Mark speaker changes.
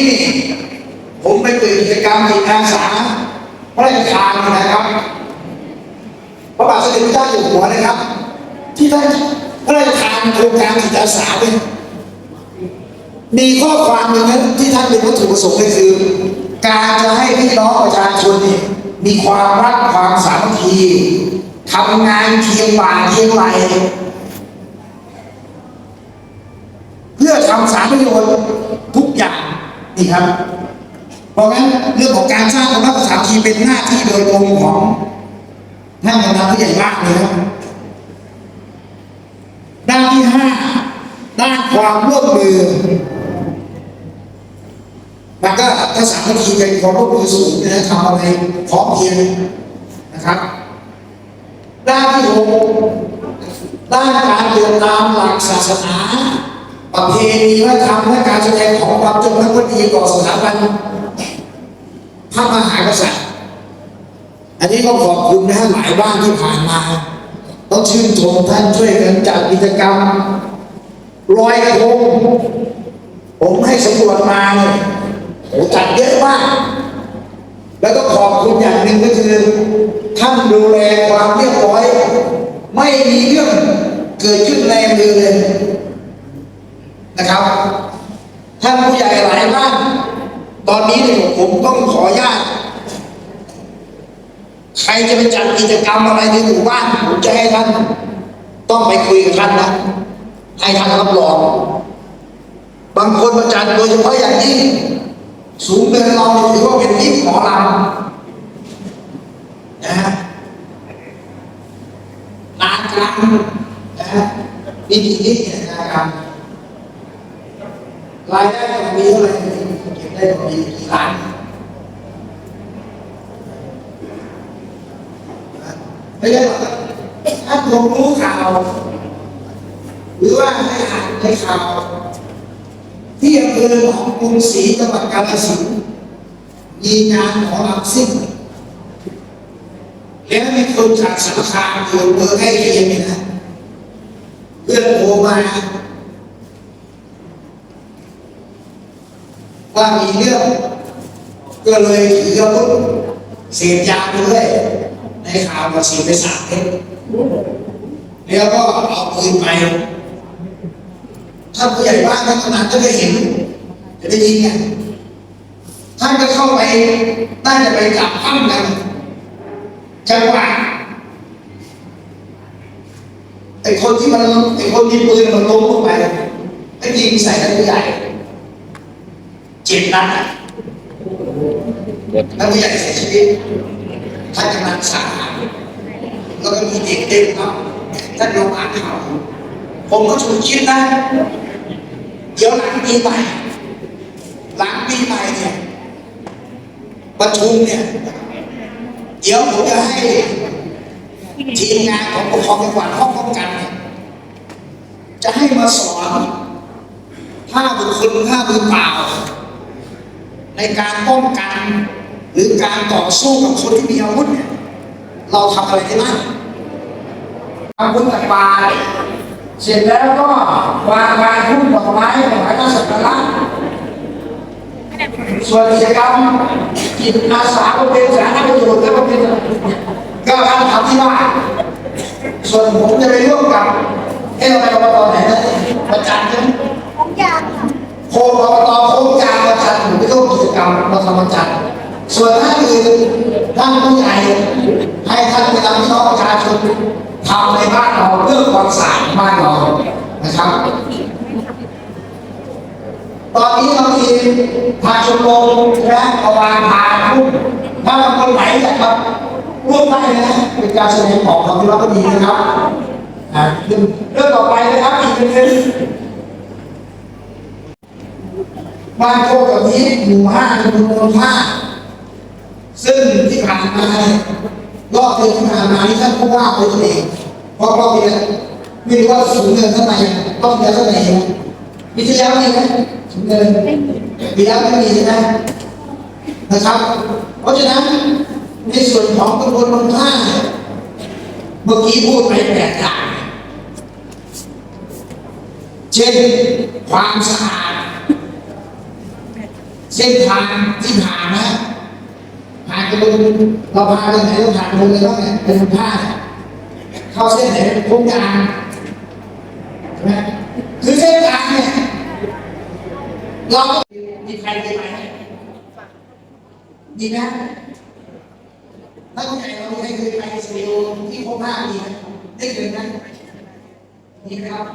Speaker 1: นี่ผมไปเปิดกิจกรรมจิตอาสาพระราชทานนะครับพระบาทสมเด็จพระเจ้าอยู่หัวนะครับ ที่ท่านพระราชทานโครงการจิตอาสาเป็นมีข้อความหนึ่งนะที่ท่านเป็นวัตถุประสงค์ก็คือ การจะให้พี่น้องประชาชนนี่มีความรักความสามัคคีทำงานเคียงบ่าเคียงไหลเพื่อทำสารประโยชน์ทุกอย่าง นี่ครับ เพราะงั้นเรื่องของการสร้างความรักสามัคคีเป็นหน้าที่โดยตรงของท่านกำนันผู้ใหญ่บ้านเลยครับด้านที่ห้าด้านความร่วมมือมันก็ถ้าสามัคคีกันความร่วมมือสูงนะทำอะไรพร้อมเพียงนะครับ ด้านที่หกด้านการเดินตามหลักศาสนา ประเพณีวัฒนธรรมและการแสดงของความจงรักภักดีต่อสถาบันพระมหากษัตริย์ อันนี้ก็ขอบคุณนะหลายบ้านที่ผ่านมา ต้องชื่นชมท่านช่วยกันจัดกิจกรรมลอยกระทงผมให้สำรวจมาเนี่ยโอ้จัดเยอะมาก แล้วก็ขอบคุณอย่างหนึ่งก็คือ ท่านดูแลความเรียบร้อย ไม่มีเรื่องเกิดขึ้นในมือเลย นะครับ ท่านผู้ใหญ่หลายบ้าน ตอนนี้เนี่ยผมต้องขออนุญาต ใครจะไปจัดกิจกรรมอะไรในหมู่บ้านผมจะให้ท่าน ต้องไปคุยกับท่านนะ ให้ท่านรับรอง บางคนมาจัดโดยเฉพาะอย่างยิ่งสูงเกินเราถือว่าเป็นนิสหมอลำนะฮะนานกลางนะฮะมีกี่นิดเนี่ยนานกลาง รายได้ต่อปีเท่าไหร่เก็บได้ต่อปีกี่ล้านไม่ใช่หรอกถ้าผมรู้ข่าว หรือว่าให้อ่านในข่าว ที่อำเภอหนองกรุงศรีจังหวัดกาฬสินธุ์มีงานหมอลำซิ่งแล้วมีคนจากสารคามเกิดเบอร์ใกล้เคียงนี่นะเพื่อนโทรมา ว่ามีเรื่อง ก็เลยถืออาวุธเสพยาไปด้วยในข่าวมาฉีดไปสามเม็ดแล้วก็เอาปืนไปท่านผู้ใหญ่บ้านท่านกำนันก็ได้เห็น จะได้ยินไงท่านก็เข้าไปน่าจะไปจับปั้มกันจังหวะไอ้คนที่มันไอ้คนที่ปืนมันล้มลงไปไอ้ยิงใส่ท่านผู้ใหญ่ จ็ดนัดอะแล้วผู้ใหญ่เสียชีวิตท่านกำลังสาหัสแล้วก็มีเด็กเต็มครับท่านลองอ่านข่าวผมก็ฉุกคิดนะเดี๋ยวหลังปีใหม่หลังปีใหม่เนี่ยประชุมเนี่ย เดี๋ยวผมจะให้ทีมงานของปกครองจังหวัดห้องป้องกันเนี่ยจะให้มาสอนถ้าบุคคลถ้ามือเปล่า ในการป้องกัน หรือการต่อสู้กับคนที่มีอาวุธเนี่ยเราทำอะไรได้บ้างอาวุธตักบาตรเสร็จแล้วก็วางวางพุ่มดอกไม้ถวายพระสักการะส่วนกิจกรรมจิตอาสาก็เป็นสาธารณประโยชน์แล้วก็เป็นก็การทำที่บ้านส่วนผมจะไปร่วมกับเอ้เราไปอบตไหนนะประจันใช่ไหม
Speaker 2: ของยางค่ะ
Speaker 1: โครงอบตโครงการประ จันหรือไปร่วมกิจกรรมเราทำประจันส่วนท่านอื่นท่านผู้ใหญ่ให้ท่านไปนำพี่องประชาชนทำในบ้านเราเรื่องความสะอาดบ้านเรานะครับ ตอนนี้เรามีทางชมรมและประวานพาพุ่ถ้าบาคนไหนอยากครับร่วมได้นะเป็นการแสดงออกความรักก็ดีนะครับอ่าเรื่องต่อไปนะครับอีกเป็นเรื่อง บ้านโคกกับนี้หมู่ห้าตำบลโนนท่าซึ่งที่ผ่านมาเนี่ยรอบเดือนที่ผ่านมานี่ท่านผู้ว่าไปตัวเองเพราะรอบเดือนไม่รู้ว่าสูงเงินเท่าไหร่รอบเดือนเท่าไหร่มีที่แล้วมีไหมสูงเงินปีแล้วไม่มีใช่ไหมนะครับ เพราะฉะนั้นในส่วนของตำบลโนนท่าเนี่ยเมื่อกี้พูดไปแปดอย่างเช่นความสะอาด เส้นทางที่ผ่านนะผ่านไปบนเราพาไปไหนเราผ่านบนเลยบ้างเนี่ยเป็นผ้าเข้าเส้นไหนโค้งกลางใช่ไหมคือเส้นทางเนี่ยเราก็มีใครเคยไปไหมมีไหมถ้าผู้ใหญ่เรามีใครเคยไปสตูดิโอที่โค้งหน้ามีไหมได้เคยไหมมีไหมครับ